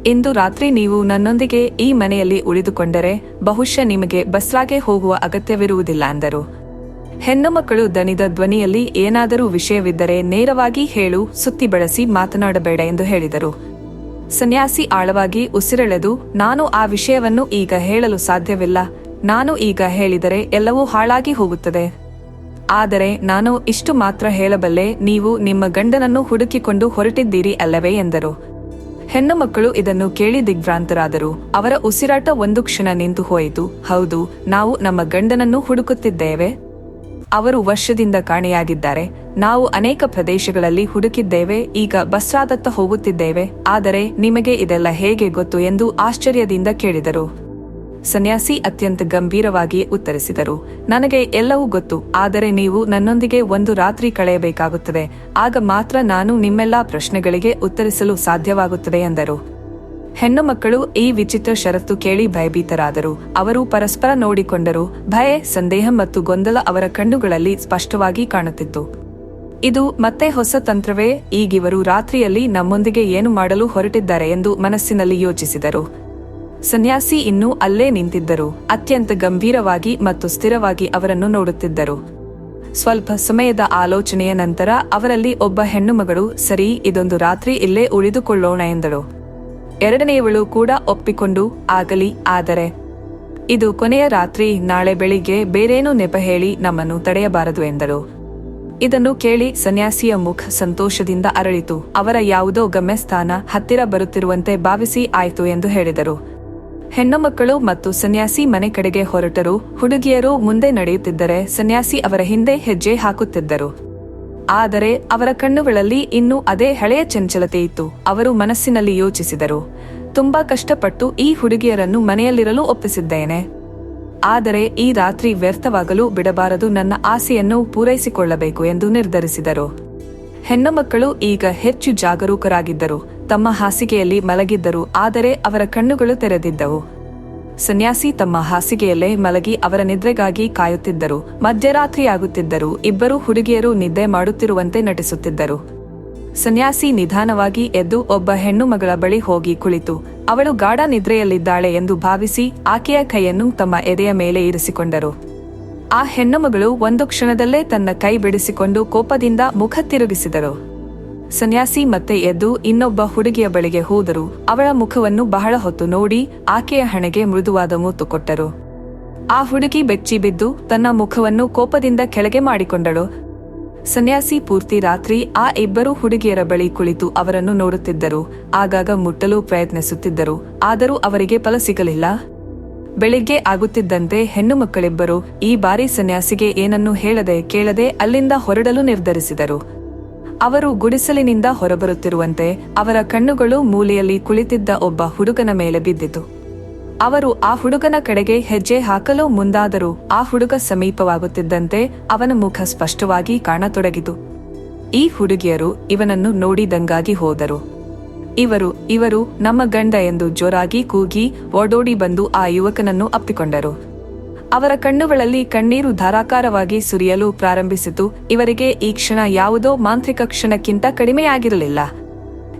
ಇಂದು ರಾತ್ರಿ ನೀವು ನನ್ನೊಂದಿಗೆ ಈ ಮನೆಯಲ್ಲಿ ಉಳಿದುಕೊಂಡರೆ, ಬಹುಶಃ ನಿಮಗೆ ಬಸ್ಲಾಗೆ ಹೋಗುವ ಅಗತ್ಯವಿರುವುದಿಲ್ಲ ಅಂದರು. ಹೆಣ್ಣು ಮಕ್ಕಳು ದಣಿದ ಧ್ವನಿಯಲ್ಲಿ ಏನಾದರೂ ವಿಷಯವಿದ್ದರೆ ನೇರವಾಗಿ ಹೇಳು, ಸುತ್ತಿ ಬಳಸಿ ಮಾತನಾಡಬೇಡ ಎಂದು ಹೇಳಿದರು. ಸನ್ಯಾಸಿ ಆಳವಾಗಿ ಉಸಿರೆಳೆದು, ನಾನು ಆ ವಿಷಯವನ್ನು ಈಗ ಹೇಳಲು ಸಾಧ್ಯವಿಲ್ಲ, ನಾನು ಈಗ ಹೇಳಿದರೆ ಎಲ್ಲವೂ ಹಾಳಾಗಿ ಹೋಗುತ್ತದೆ. ಆದರೆ ನಾನು ಇಷ್ಟು ಮಾತ್ರ ಹೇಳಬಲ್ಲೆ, ನೀವು ನಿಮ್ಮ ಗಂಡನನ್ನು ಹುಡುಕಿಕೊಂಡು ಹೊರಟಿದ್ದೀರಿ ಅಲ್ಲವೇ ಎಂದರು. ಹೆಣ್ಣು ಮಕ್ಕಳು ಇದನ್ನು ಕೇಳಿ ದಿಗ್ಭ್ರಾಂತರಾದರು. ಅವರ ಉಸಿರಾಟ ಒಂದು ಕ್ಷಣ ನಿಂತು ಹೋಯಿತು. ಹೌದು, ನಾವು ನಮ್ಮ ಗಂಡನನ್ನು ಹುಡುಕುತ್ತಿದ್ದೇವೆ. ಅವರು ವರ್ಷದಿಂದ ಕಾಣೆಯಾಗಿದ್ದಾರೆ. ನಾವು ಅನೇಕ ಪ್ರದೇಶಗಳಲ್ಲಿ ಹುಡುಕಿದ್ದೇವೆ, ಈಗ ಬಸ್ರಾದತ್ತ ಹೋಗುತ್ತಿದ್ದೇವೆ, ಆದರೆ ನಿಮಗೆ ಇದೆಲ್ಲ ಹೇಗೆ ಗೊತ್ತು ಎಂದು ಆಶ್ಚರ್ಯದಿಂದ ಕೇಳಿದರು. ಸನ್ಯಾಸಿ ಅತ್ಯಂತ ಗಂಭೀರವಾಗಿ ಉತ್ತರಿಸಿದರು, ನನಗೆ ಎಲ್ಲವೂ ಗೊತ್ತು, ಆದರೆ ನೀವು ನನ್ನೊಂದಿಗೆ ಒಂದು ರಾತ್ರಿ ಕಳೆಯಬೇಕಾಗುತ್ತದೆ, ಆಗ ಮಾತ್ರ ನಾನು ನಿಮ್ಮೆಲ್ಲಾ ಪ್ರಶ್ನೆಗಳಿಗೆ ಉತ್ತರಿಸಲು ಸಾಧ್ಯವಾಗುತ್ತದೆ ಎಂದರು. ಹೆಣ್ಣು ಮಕ್ಕಳು ಈ ವಿಚಿತ್ರ ಷರತ್ತು ಕೇಳಿ ಭಯಭೀತರಾದರು. ಅವರು ಪರಸ್ಪರ ನೋಡಿಕೊಂಡರು. ಭಯ, ಸಂದೇಹ ಮತ್ತು ಗೊಂದಲ ಅವರ ಕಣ್ಣುಗಳಲ್ಲಿ ಸ್ಪಷ್ಟವಾಗಿ ಕಾಣುತ್ತಿತ್ತು. ಇದು ಮತ್ತೆ ಹೊಸ ತಂತ್ರವೇ? ಈಗಿವರು ರಾತ್ರಿಯಲ್ಲಿ ನಮ್ಮೊಂದಿಗೆ ಏನು ಮಾಡಲು ಹೊರಟಿದ್ದಾರೆ ಎಂದು ಮನಸ್ಸಿನಲ್ಲಿ ಯೋಚಿಸಿದರು. ಸನ್ಯಾಸಿ ಇನ್ನೂ ಅಲ್ಲೇ ನಿಂತಿದ್ದರು. ಅತ್ಯಂತ ಗಂಭೀರವಾಗಿ ಮತ್ತು ಸ್ಥಿರವಾಗಿ ಅವರನ್ನು ನೋಡುತ್ತಿದ್ದರು. ಸ್ವಲ್ಪ ಸಮಯದ ಆಲೋಚನೆಯ ನಂತರ ಅವರಲ್ಲಿ ಒಬ್ಬ ಹೆಣ್ಣುಮಗಳು ಸರಿ, ಇದೊಂದು ರಾತ್ರಿ ಇಲ್ಲೇ ಉಳಿದುಕೊಳ್ಳೋಣ ಎಂದಳು. ಎರಡನೆಯವಳು ಕೂಡ ಒಪ್ಪಿಕೊಂಡು ಆಗಲಿ ಆದರೆ. ಇದು ಕೊನೆಯ ರಾತ್ರಿ, ನಾಳೆ ಬೆಳಿಗ್ಗೆ ಬೇರೇನೂ ನೆಪ ಹೇಳಿ ನಮ್ಮನ್ನು ತಡೆಯಬಾರದು ಎಂದರು ಇದನ್ನು ಕೇಳಿ ಸನ್ಯಾಸಿಯ ಮುಖ ಸಂತೋಷದಿಂದ ಅರಳಿತು. ಅವರ ಯಾವುದೋ ಗಮ್ಯಸ್ಥಾನ ಹತ್ತಿರ ಬರುತ್ತಿರುವಂತೆ ಭಾವಿಸಿ ಆಯಿತು ಎಂದು ಹೇಳಿದರು. ಹೆಣ್ಣು ಮಕ್ಕಳು ಮತ್ತು ಸನ್ಯಾಸಿ ಮನೆ ಕಡೆಗೆ ಹೊರಟರು. ಹುಡುಗಿಯರು ಮುಂದೆ ನಡೆಯುತ್ತಿದ್ದರೆ ಸನ್ಯಾಸಿ ಅವರ ಹಿಂದೆ ಹೆಜ್ಜೆ ಹಾಕುತ್ತಿದ್ದರು. ಆದರೆ ಅವರ ಕಣ್ಣುಗಳಲ್ಲಿ ಇನ್ನೂ ಅದೇ ಹಳೆಯ ಚಂಚಲತೆ ಇತ್ತು. ಅವರು ಮನಸ್ಸಿನಲ್ಲಿ ಯೋಚಿಸಿದರು. ತುಂಬಾ ಕಷ್ಟಪಟ್ಟು ಈ ಹುಡುಗಿಯರನ್ನು ಮನೆಯಲ್ಲಿರಲು ಒಪ್ಪಿಸಿದ್ದೇನೆ. ಆದರೆ ಈ ರಾತ್ರಿ ವ್ಯರ್ಥವಾಗಲು ಬಿಡಬಾರದು ನನ್ನ ಆಸೆಯನ್ನು ಪೂರೈಸಿಕೊಳ್ಳಬೇಕು ಎಂದು ನಿರ್ಧರಿಸಿದರು. ಹೆಣ್ಣು ಮಕ್ಕಳು ಈಗ ಹೆಚ್ಚು ಜಾಗರೂಕರಾಗಿದ್ದರು. ತಮ್ಮ ಹಾಸಿಗೆಯಲ್ಲಿ ಮಲಗಿದ್ದರು, ಆದರೆ ಅವರ ಕಣ್ಣುಗಳು ತೆರೆದಿದ್ದವು. ಸನ್ಯಾಸಿ ತಮ್ಮ ಹಾಸಿಗೆಯಲ್ಲೇ ಮಲಗಿ ಅವರ ನಿದ್ರೆಗಾಗಿ ಕಾಯುತ್ತಿದ್ದರು. ಮಧ್ಯರಾತ್ರಿಯಾಗುತ್ತಿದ್ದರು ಇಬ್ಬರು ಹುಡುಗಿಯರು ನಿದ್ದೆ ಮಾಡುತ್ತಿರುವಂತೆ ನಟಿಸುತ್ತಿದ್ದರು. ಸನ್ಯಾಸಿ ನಿಧಾನವಾಗಿ ಎದ್ದು ಒಬ್ಬ ಹೆಣ್ಣು ಮಗಳ ಬಳಿ ಹೋಗಿ ಕುಳಿತು. ಅವಳು ಗಾಢ ನಿದ್ರೆಯಲ್ಲಿದ್ದಾಳೆ ಎಂದು ಭಾವಿಸಿ ಆಕೆಯ ಕೈಯನ್ನು ತಮ್ಮ ಎದೆಯ ಮೇಲೆ ಇರಿಸಿಕೊಂಡರು. ಆ ಹೆಣ್ಣುಮಗಳು ಒಂದು ಕ್ಷಣದಲ್ಲೇ ತನ್ನ ಕೈ ಬಿಡಿಸಿಕೊಂಡು ಕೋಪದಿಂದ ಮುಖ ತಿರುಗಿಸಿದರು. ಸನ್ಯಾಸಿ ಮತ್ತೆ ಎದ್ದು ಇನ್ನೊಬ್ಬ ಹುಡುಗಿಯ ಬಳಿಗೆ ಹೋದರು. ಅವಳ ಮುಖವನ್ನು ಬಹಳ ಹೊತ್ತು ನೋಡಿ ಆಕೆಯ ಹಣೆಗೆ ಮೃದುವಾದ ಮೂತು ಕೊಟ್ಟರು. ಆ ಹುಡುಗಿ ಬೆಚ್ಚಿ ಬಿದ್ದು ತನ್ನ ಮುಖವನ್ನು ಕೋಪದಿಂದ ಕೆಳಗೆ ಮಾಡಿಕೊಂಡಳು. ಸನ್ಯಾಸಿ ಪೂರ್ತಿ ರಾತ್ರಿ ಆ ಇಬ್ಬರು ಹುಡುಗಿಯರ ಬಳಿ ಕುಳಿತು ಅವರನ್ನು ನೋಡುತ್ತಿದ್ದರು. ಆಗಾಗ ಮುಟ್ಟಲು ಪ್ರಯತ್ನಿಸುತ್ತಿದ್ದರು. ಆದರೂ ಅವರಿಗೆ ಫಲ ಸಿಗಲಿಲ್ಲ. ಬೆಳಿಗ್ಗೆ ಆಗುತ್ತಿದ್ದಂತೆ ಹೆಣ್ಣು ಮಕ್ಕಳಿಬ್ಬರು ಈ ಬಾರಿ ಸನ್ಯಾಸಿಗೆ ಏನನ್ನೂ ಹೇಳದೆ ಕೇಳದೆ ಅಲ್ಲಿಂದ ಹೊರಡಲು ನಿರ್ಧರಿಸಿದರು. ಅವರು ಗುಡಿಸಲಿನಿಂದ ಹೊರಬರುತ್ತಿರುವಂತೆ ಅವರ ಕಣ್ಣುಗಳು ಮೂಲೆಯಲ್ಲಿ ಕುಳಿತಿದ್ದ ಒಬ್ಬ ಹುಡುಗನ ಮೇಲೆ ಬಿದ್ದಿತು. ಅವರು ಆ ಹುಡುಗನ ಕಡೆಗೆ ಹೆಜ್ಜೆ ಹಾಕಲು ಮುಂದಾದರೂ ಆ ಹುಡುಗ ಸಮೀಪವಾಗುತ್ತಿದ್ದಂತೆ ಅವನ ಮುಖ ಸ್ಪಷ್ಟವಾಗಿ ಕಾಣತೊಡಗಿತು. ಈ ಹುಡುಗಿಯರು ಇವನನ್ನು ನೋಡಿದಂಗಾಗಿ ಹೋದರು. ಇವರು ಇವರು ನಮ್ಮ ಗಂಡ ಎಂದು ಜೋರಾಗಿ ಕೂಗಿ ಓಡೋಡಿ ಬಂದು ಆ ಯುವಕನನ್ನು ಅಪ್ಪಿಕೊಂಡರು. ಅವರ ಕಣ್ಣುಗಳಲ್ಲಿ ಕಣ್ಣೀರು ಧಾರಾಕಾರವಾಗಿ ಸುರಿಯಲು ಪ್ರಾರಂಭಿಸಿತು. ಇವರಿಗೆ ಈ ಕ್ಷಣ ಯಾವುದೋ ಮಾಂತ್ರಿಕ ಕ್ಷಣಕ್ಕಿಂತ ಕಡಿಮೆಯಾಗಿರಲಿಲ್ಲ.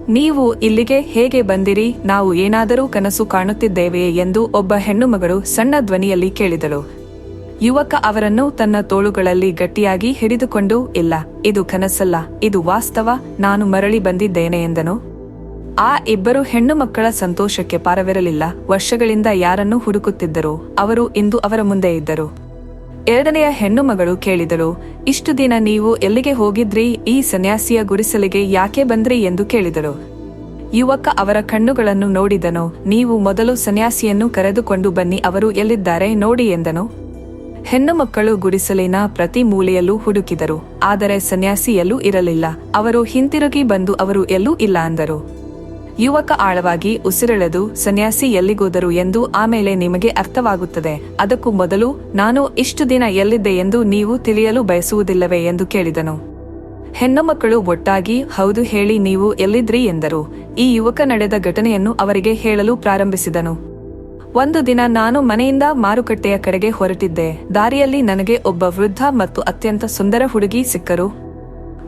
ನೀವು ಇಲ್ಲಿಗೆ ಹೇಗೆ ಬಂದಿರಿ? ನಾವು ಏನಾದರೂ ಕನಸು ಕಾಣುತ್ತಿದ್ದೇವೆಯೇ ಎಂದು ಒಬ್ಬ ಹೆಣ್ಣುಮಗಳು ಸಣ್ಣ ಧ್ವನಿಯಲ್ಲಿ ಕೇಳಿದಳು. ಯುವಕ ಅವರನ್ನು ತನ್ನ ತೋಳುಗಳಲ್ಲಿ ಗಟ್ಟಿಯಾಗಿ ಹಿಡಿದುಕೊಂಡು, ಇಲ್ಲ, ಇದು ಕನಸಲ್ಲ, ಇದು ವಾಸ್ತವ, ನಾನು ಮರಳಿ ಬಂದಿದ್ದೇನೆ ಎಂದನು. ಆ ಇಬ್ಬರು ಹೆಣ್ಣು ಮಕ್ಕಳ ಸಂತೋಷಕ್ಕೆ ಪಾರವಿರಲಿಲ್ಲ. ವರ್ಷಗಳಿಂದ ಯಾರನ್ನು ಹುಡುಕುತ್ತಿದ್ದರು? ಅವರು ಇಂದು ಅವರ ಮುಂದೆ ಇದ್ದರು. ಎರಡನೆಯ ಹೆಣ್ಣು ಮಗಳು ಕೇಳಿದಳು, ಇಷ್ಟು ದಿನ ನೀವು ಎಲ್ಲಿಗೆ ಹೋಗಿದ್ರಿ? ಈ ಸನ್ಯಾಸಿಯ ಗುಡಿಸಲಿಗೆ ಯಾಕೆ ಬಂದ್ರಿ? ಎಂದು ಕೇಳಿದಳು. ಯುವಕ ಅವರ ಕಣ್ಣುಗಳನ್ನು ನೋಡಿದನು, ನೀವು ಮೊದಲು ಸನ್ಯಾಸಿಯನ್ನು ಕರೆದುಕೊಂಡು ಬನ್ನಿ, ಅವರು ಎಲ್ಲಿದ್ದಾರೆ ನೋಡಿ ಎಂದನು. ಹೆಣ್ಣು ಮಕ್ಕಳು ಗುಡಿಸಲಿನ ಪ್ರತಿ ಮೂಲೆಯಲ್ಲೂ ಹುಡುಕಿದರು, ಆದರೆ ಸನ್ಯಾಸಿ ಎಲ್ಲೂ ಇರಲಿಲ್ಲ. ಅವರು ಹಿಂತಿರುಗಿ ಬಂದು ಅವರು ಎಲ್ಲೂ ಇಲ್ಲ ಅಂದರು. ಯುವಕ ಆಳವಾಗಿ ಉಸಿರೆಳೆದು ಸನ್ಯಾಸಿ ಎಲ್ಲಿಗೋದರು ಎಂದು ಆಮೇಲೆ ನಿಮಗೆ ಅರ್ಥವಾಗುತ್ತದೆ. ಅದಕ್ಕೂ ಮೊದಲು ನಾನು ಇಷ್ಟು ದಿನ ಎಲ್ಲಿದ್ದೆ ಎಂದು ನೀವು ತಿಳಿಯಲು ಬಯಸುವುದಿಲ್ಲವೇ ಎಂದು ಕೇಳಿದನು. ಹೆಣ್ಣು ಮಕ್ಕಳು ಒಟ್ಟಾಗಿ, ಹೌದು ಹೇಳಿ ನೀವು ಎಲ್ಲಿದ್ರಿ? ಎಂದರು. ಈ ಯುವಕ ನಡೆದ ಘಟನೆಯನ್ನು ಅವರಿಗೆ ಹೇಳಲು ಪ್ರಾರಂಭಿಸಿದನು. ಒಂದು ದಿನ ನಾನು ಮನೆಯಿಂದ ಮಾರುಕಟ್ಟೆಯ ಕಡೆಗೆ ಹೊರಟಿದ್ದೆ. ದಾರಿಯಲ್ಲಿ ನನಗೆ ಒಬ್ಬ ವೃದ್ಧ ಮತ್ತು ಅತ್ಯಂತ ಸುಂದರ ಹುಡುಗಿ ಸಿಕ್ಕರು.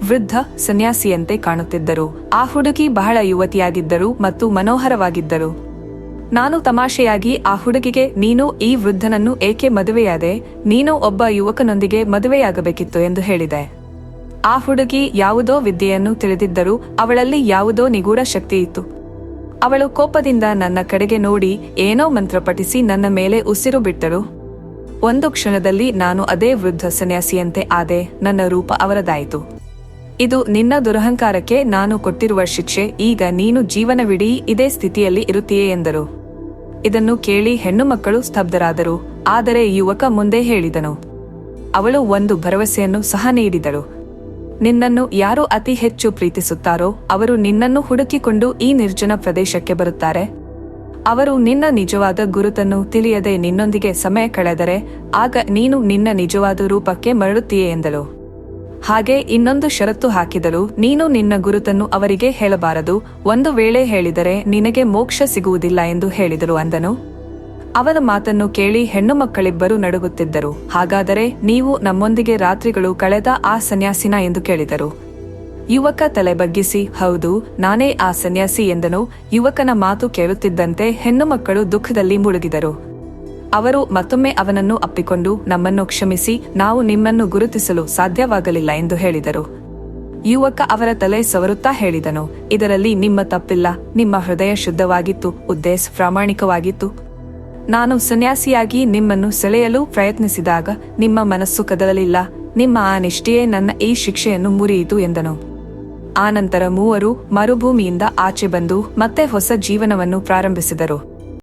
ವೃದ್ಧ ಸನ್ಯಾಸಿಯಂತೆ ಕಾಣುತ್ತಿದ್ದರು. ಆ ಹುಡುಗಿ ಬಹಳ ಯುವತಿಯಾಗಿದ್ದರು ಮತ್ತು ಮನೋಹರವಾಗಿದ್ದರು. ನಾನು ತಮಾಷೆಯಾಗಿ ಆ ಹುಡುಗಿಗೆ, ನೀನು ಈ ವೃದ್ಧನನ್ನು ಏಕೆ ಮದುವೆಯಾದೆ? ನೀನು ಒಬ್ಬ ಯುವಕನೊಂದಿಗೆ ಮದುವೆಯಾಗಬೇಕಿತ್ತು ಎಂದು ಹೇಳಿದೆ. ಆ ಹುಡುಗಿ ಯಾವುದೋ ವಿದ್ಯೆಯನ್ನು ತಿಳಿದಿದ್ದರೂ ಅವಳಲ್ಲಿ ಯಾವುದೋ ನಿಗೂಢ ಶಕ್ತಿ ಇತ್ತು. ಅವಳು ಕೋಪದಿಂದ ನನ್ನ ಕಡೆಗೆ ನೋಡಿ ಏನೋ ಮಂತ್ರ ಪಠಿಸಿ ನನ್ನ ಮೇಲೆ ಉಸಿರು ಬಿಟ್ಟಳು ಒಂದು ಕ್ಷಣದಲ್ಲಿ ನಾನು ಅದೇ ವೃದ್ಧ ಸನ್ಯಾಸಿಯಂತೆ ಆದೆ, ನನ್ನ ರೂಪ ಅವರದಾಯಿತು. ಇದು ನಿನ್ನ ದುರಹಂಕಾರಕ್ಕೆ ನಾನು ಕೊಟ್ಟಿರುವ ಶಿಕ್ಷೆ. ಈಗ ನೀನು ಜೀವನವಿಡೀ ಇದೇ ಸ್ಥಿತಿಯಲ್ಲಿ ಇರುತ್ತೀಯೇ ಎಂದರು. ಇದನ್ನು ಕೇಳಿ ಹೆಣ್ಣು ಮಕ್ಕಳು ಸ್ತಬ್ಧರಾದರು. ಆದರೆ ಯುವಕ ಮುಂದೆ ಹೇಳಿದನು. ಅವಳು ಒಂದು ಭರವಸೆಯನ್ನು ಸಹ ನೀಡಿದಳು. ನಿನ್ನನ್ನು ಯಾರು ಅತಿ ಹೆಚ್ಚು ಪ್ರೀತಿಸುತ್ತಾರೋ, ಅವರು ನಿನ್ನನ್ನು ಹುಡುಕಿಕೊಂಡು ಈ ನಿರ್ಜನ ಪ್ರದೇಶಕ್ಕೆ ಬರುತ್ತಾರೆ. ಅವರು ನಿನ್ನ ನಿಜವಾದ ಗುರುತನ್ನು ತಿಳಿಯದೆ ನಿನ್ನೊಂದಿಗೆ ಸಮಯ ಕಳೆದರೆ, ಆಗ ನೀನು ನಿನ್ನ ನಿಜವಾದ ರೂಪಕ್ಕೆ ಮರಳುತ್ತೀಯೇ ಎಂದಳು. ಹಾಗೆ ಇನ್ನೊಂದು ಷರತ್ತು ಹಾಕಿದಳು, ನೀನು ನಿನ್ನ ಗುರುತನ್ನು ಅವರಿಗೆ ಹೇಳಬಾರದು, ಒಂದು ವೇಳೆ ಹೇಳಿದರೆ ನಿನಗೆ ಮೋಕ್ಷ ಸಿಗುವುದಿಲ್ಲ ಎಂದು ಹೇಳಿದಳು ಅಂದನು. ಅವರ ಮಾತನ್ನು ಕೇಳಿ ಹೆಣ್ಣು ಮಕ್ಕಳಿಬ್ಬರು ನಡುಗುತ್ತಿದ್ದರು, ಹಾಗಾದರೆ ನೀವು ನಮ್ಮೊಂದಿಗೆ ರಾತ್ರಿಗಳು ಕಳೆದ ಆ ಸನ್ಯಾಸಿನ ಎಂದು ಕೇಳಿದರು. ಯುವಕ ತಲೆ ಬಗ್ಗಿಸಿ, ಹೌದು, ನಾನೇ ಆ ಸನ್ಯಾಸಿ ಎಂದನು, ಯುವಕನ ಮಾತು ಕೇಳುತ್ತಿದ್ದಂತೆ ಹೆಣ್ಣು ಮಕ್ಕಳು ದುಃಖದಲ್ಲಿ ಮುಳುಗಿದರು. ಅವರು ಮತ್ತೊಮ್ಮೆ ಅವನನ್ನು ಅಪ್ಪಿಕೊಂಡು ನಮ್ಮನ್ನು ಕ್ಷಮಿಸಿ, ನಾವು ನಿಮ್ಮನ್ನು ಗುರುತಿಸಲು ಸಾಧ್ಯವಾಗಲಿಲ್ಲ ಎಂದು ಹೇಳಿದರು. ಯುವಕ ಅವರ ತಲೆ ಸವರುತ್ತಾ ಹೇಳಿದನು, ಇದರಲ್ಲಿ ನಿಮ್ಮ ತಪ್ಪಿಲ್ಲ, ನಿಮ್ಮ ಹೃದಯ ಶುದ್ಧವಾಗಿತ್ತು, ಉದ್ದೇಶ ಪ್ರಾಮಾಣಿಕವಾಗಿತ್ತು. ನಾನು ಸನ್ಯಾಸಿಯಾಗಿ ನಿಮ್ಮನ್ನು ಸೆಳೆಯಲು ಪ್ರಯತ್ನಿಸಿದಾಗ ನಿಮ್ಮ ಮನಸ್ಸು ಕದಲಲಿಲ್ಲ, ನಿಮ್ಮ ಆ ನಿಷ್ಠೆಯೇ ನನ್ನ ಈ ಶಿಕ್ಷೆಯನ್ನು ಮುರಿಯಿತು ಎಂದನು. ಆನಂತರ ಮೂವರು ಮರುಭೂಮಿಯಿಂದ ಆಚೆ ಬಂದು ಮತ್ತೆ ಹೊಸ ಜೀವನವನ್ನು ಪ್ರಾರಂಭಿಸಿದರು.